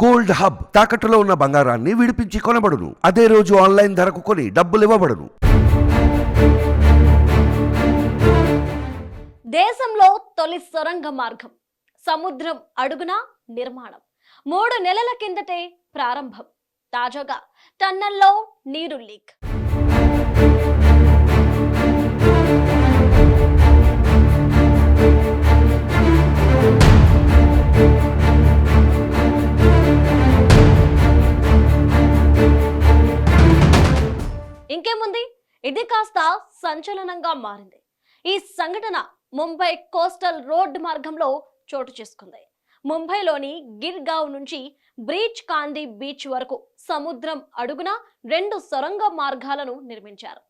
Gold hub తాకట్టులో ఉన్న బంగారాన్ని విడిపించి కొనబడును. అదే రోజు ఆన్లైన్ ధరకు కొని డబ్బులు ఇవ్వబడును. దేశంలో తొలి సొరంగ మార్గం సముద్రం అడుగున నిర్మాణం. మూడు నెలల కిందటే ప్రారంభం. తాజాగా టన్నల్లో నీరు లీక్. ఇంకేముంది? ఇది కాస్త సంచలనంగా మారింది. ఈ సంఘటన ముంబై కోస్టల్ రోడ్ మార్గంలో చోటు చేసుకుంది. ముంబైలోని గిర్గావ్ నుంచి బ్రీచ్ కాందీ బీచ్ వరకు సముద్రం అడుగున రెండు సొరంగ మార్గాలను నిర్మించారు.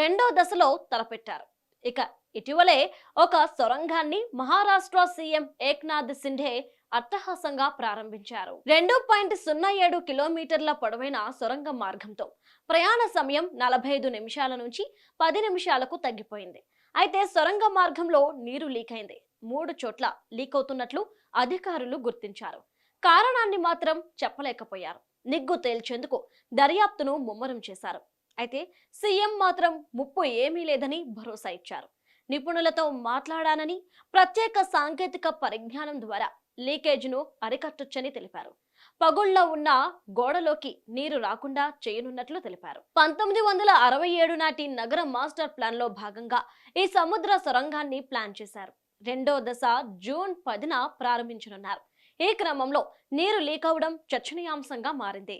రెండో దశలో తలపెట్టారు. ఇక ఇటీవలే ఒక సొరంగాన్ని మహారాష్ట్ర సీఎం ఏక్నాథ్ సింధే అట్టహాసంగా ప్రారంభించారు. రెండు పాయింట్ సున్నా ఏడు కిలోమీటర్ల పొడవైన సొరంగ మార్గంతో ప్రయాణ సమయం నలభై ఐదు నిమిషాల నుంచి పది నిమిషాలకు తగ్గిపోయింది. అయితే సొరంగ మార్గంలో నీరు లీక్ అయింది. మూడు చోట్ల లీక్ అవుతున్నట్లు అధికారులు గుర్తించారు. కారణాన్ని మాత్రం చెప్పలేకపోయారు. నిగ్గు తేల్చేందుకు దర్యాప్తును ముమ్మరం చేశారు. అయితే సీఎం మాత్రం ముప్పు ఏమీ లేదని భరోసా ఇచ్చారు. నిపుణులతో మాట్లాడానని ప్రత్యేక సాంకేతిక పరిజ్ఞానం ద్వారా లీకేజ్ను అరికట్టొచ్చని తెలిపారు. పగుళ్ళో ఉన్న గోడలోకి నీరు రాకుండా చేయనున్నట్లు తెలిపారు. పంతొమ్మిది వందల అరవై ఏడు నాటి నగర మాస్టర్ ప్లాన్లో భాగంగా ఈ సముద్ర సొరంగాన్ని ప్లాన్ చేశారు. రెండో దశ జూన్ పదిన ప్రారంభించనున్నారు. ఈ క్రమంలో నీరు లీక్ అవడం చర్చనీయాంశంగా మారింది.